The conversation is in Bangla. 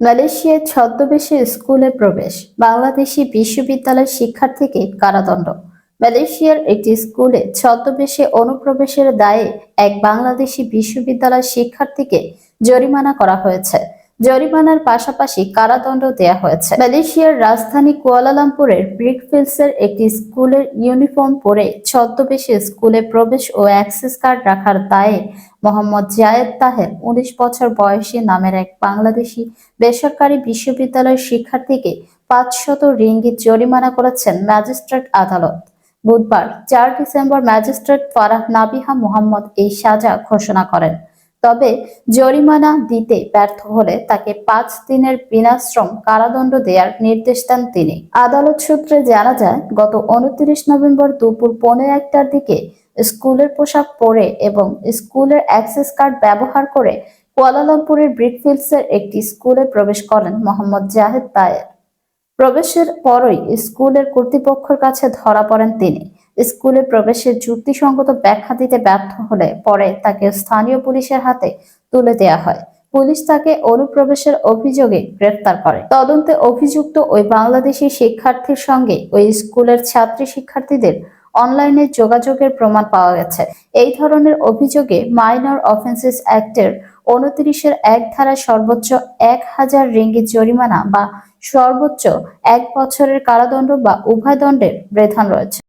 মালয়েশিয়ায় ছদ্মবেশে স্কুলে প্রবেশ, বাংলাদেশি বিশ্ববিদ্যালয় শিক্ষার্থীকে কারাদণ্ড। মালয়েশিয়ার একটি স্কুলে ছদ্মবেশে অনুপ্রবেশের দায়ে এক বাংলাদেশি বিশ্ববিদ্যালয়ের শিক্ষার্থীকে জরিমানা করা হয়েছে। জরিমানার পাশাপাশি কারাদণ্ড দেয়া হয়েছে। মালয়েশিয়ার রাজধানী কুয়ালালামপুরের ব্রিকফিল্ডসের একটি স্কুলের ইউনিফর্ম পরে ছদ্মবেশে স্কুলে প্রবেশ ও অ্যাক্সেস কার্ড রাখার দায়ে মোহাম্মদ জায়েদ তাহের উনিশ বছর বয়সী নামের এক বাংলাদেশি বেসরকারি বিশ্ববিদ্যালয়ের শিক্ষার্থীকে পাঁচশত রিঙ্গিত জরিমানা করেছেন ম্যাজিস্ট্রেট আদালত। বুধবার, চার ডিসেম্বর ম্যাজিস্ট্রেট ফারাহ নাবিহা মোহাম্মদ এই সাজা ঘোষণা করেন। তবে জরিমানা দিতে ব্যর্থ হলে তাকে পাঁচ দিনের বিনাশ্রম কারাদণ্ড দেওয়ার নির্দেশ দেন তিনি। আদালত সূত্রে জানা যায়, গত উনত্রিশ নভেম্বর দুপুর পৌনে একটার দিকে স্কুলের পোশাক পরে এবং স্কুলের অ্যাক্সেস কার্ড ব্যবহার করে কুয়ালালামপুরের ব্রিকফিল্ডসের একটি স্কুলে প্রবেশ করেন মোহাম্মদ জাহেদ তায়ের। প্রবেশের পরই স্কুলের কর্তৃপক্ষের কাছে ধরা পড়েন তিনি। স্কুলে প্রবেশের যুক্তিসঙ্গত ব্যাখ্যা দিতে ব্যর্থ হলে পরে তাকে স্থানীয় পুলিশের হাতে তুলে দেয়া হয়। পুলিশ তাকে অনুপ্রবেশের অভিযোগে গ্রেফতার করে। তদন্তে অভিযুক্ত ওই বাংলাদেশি শিক্ষার্থীর সঙ্গে ওই স্কুলের ছাত্রী শিক্ষার্থীদের অনলাইনে যোগাযোগের প্রমাণ পাওয়া গেছে। এই ধরনের অভিযোগে মাইনর অফেন্সেস অ্যাক্টের উনত্রিশের এক ধারায় সর্বোচ্চ এক হাজার রিঙ্গিত জরিমানা বা সর্বোচ্চ এক বছরের কারাদণ্ড বা উভয় দণ্ডের বিধান রয়েছে।